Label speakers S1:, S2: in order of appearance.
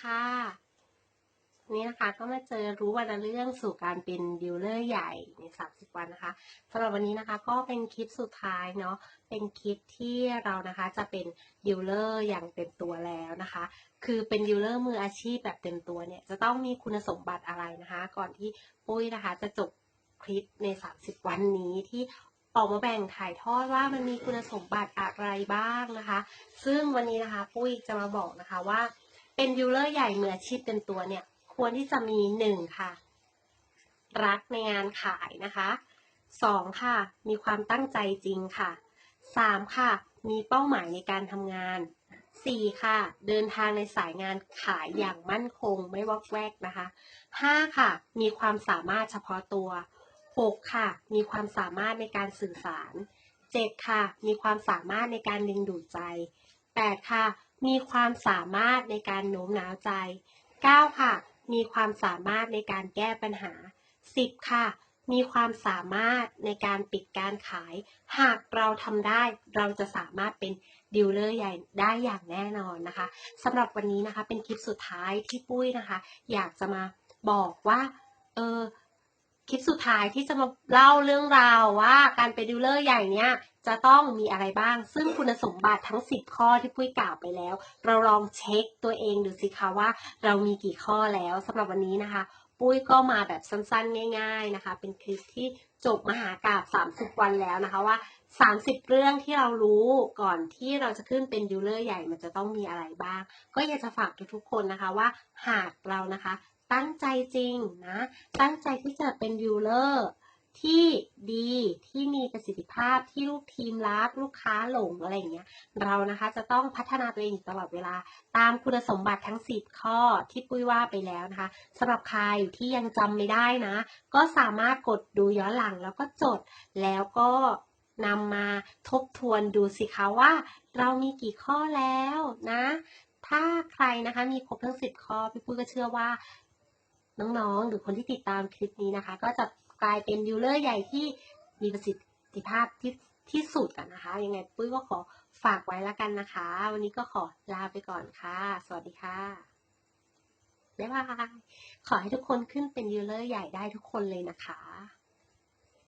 S1: ค่ะนนี้นะคะก็มาเจอรู้วันละเรื่องสู่การเป็นดีลเลอร์ใหญ่ใน 30 วันนะคะสำหรับวันนี้นะคะก็เป็นคลิปสุดท้ายเนาะเป็นคลิปที่เรานะคะจะเป็นดีลเลอร์อย่างเต็มตัวแล้วนะคะ คือเป็นดีลเลอร์มืออาชีพแบบเต็มตัวเนี่ยจะต้องมีคุณสมบัติอะไรนะคะ ก่อนที่ปุ้ยนะคะจะจบคลิปใน 30 วันนี้ที่ออกมาแบ่งถ่ายทอดว่ามันมีคุณสมบัติอะไรบ้างนะคะ ซึ่งวันนี้นะคะปุ้ยจะมาบอกนะคะว่า เป็นดีลเลอร์ใหญ่มืออาชีพเต็มตัวเนี่ย ควรที่จะมีหนึ่งค่ะ รักในงานขายนะคะสองค่ะ มีความตั้งใจจริงค่ะสามค่ะ มีเป้าหมายในการทำงานสี่ค่ะ เดินทางในสายงานขายอย่างมั่นคงไม่วอกแวกนะคะห้าค่ะ มีความสามารถเฉพาะตัวหกค่ะ มีความสามารถในการสื่อสารเจ็ดค่ะ มีความสามารถในการดึงดูดใจแปดค่ะ มีความสามารถในการโน้มน้าวใจ 9 ค่ะ มีความสามารถในการแก้ปัญหา 10 ค่ะ มีความสามารถในการปิดการขาย หากเราทำได้เราจะสามารถเป็นดีลเลอร์ใหญ่ได้อย่างแน่นอนนะคะสำหรับวันนี้นะคะเป็นคลิปสุดท้ายที่ปุ้ยนะคะ อยากจะมาบอกว่าเออ คลิปสุดท้ายที่จะมาเล่าเรื่องราวว่าการเป็นดีลเลอร์ใหญ่เนี้ยจะต้องมีอะไรบ้าง ซึ่งคุณสมบัติทั้ง 10 ข้อที่ปุ้ยกล่าวไปแล้ว เราลองเช็คตัวเองดูสิคะว่าเรามีกี่ข้อแล้วสำหรับวันนี้นะคะ ปุ้ยก็มาแบบสั้นๆ ง่าย ๆนะคะ เป็นคลิปที่จบมหากราบ30 วันแล้วนะคะว่า 30 เรื่องที่เรารู้ก่อนที่เราจะขึ้นเป็นดีลเลอร์ใหญ่มันจะต้องมีอะไรบ้าง ก็อยากจะฝากทุกๆคนนะคะว่าหากเรานะคะ ตั้งใจจริงนะ ตั้งใจที่จะเป็นดีลเลอร์ที่ดีที่มีประสิทธิภาพที่ลูกทีมรัก ลูกค้าหลงอะไรอย่างเงี้ยเรานะคะจะต้องพัฒนาตัวเองตลอดเวลา ตามคุณสมบัติทั้ง 10 ข้อที่ปุ้ยว่าไปแล้วนะคะสำหรับใครที่ยังจำไม่ได้นะ ก็สามารถกดดูย้อนหลังแล้วก็จดแล้วก็นำมาทบทวนดูสิคะว่า เรามีกี่ข้อแล้วนะ ถ้าใครนะคะมีครบทั้ง 10 ข้อพี่ปุ้ยก็เชื่อว่า น้องๆ หรือคนที่ติดตามคลิปนี้นะคะ ก็จะกลายเป็นดีลเลอร์ใหญ่ที่มีประสิทธิภาพที่ที่สุดกันนะคะ ยังไงปุ้ยก็ขอฝากไว้แล้วกันนะคะ วันนี้ก็ขอลาไปก่อนค่ะ สวัสดีค่ะบ๊ายบายขอให้ทุกคนขึ้นเป็นดีลเลอร์ใหญ่ได้ทุกคนเลยนะคะ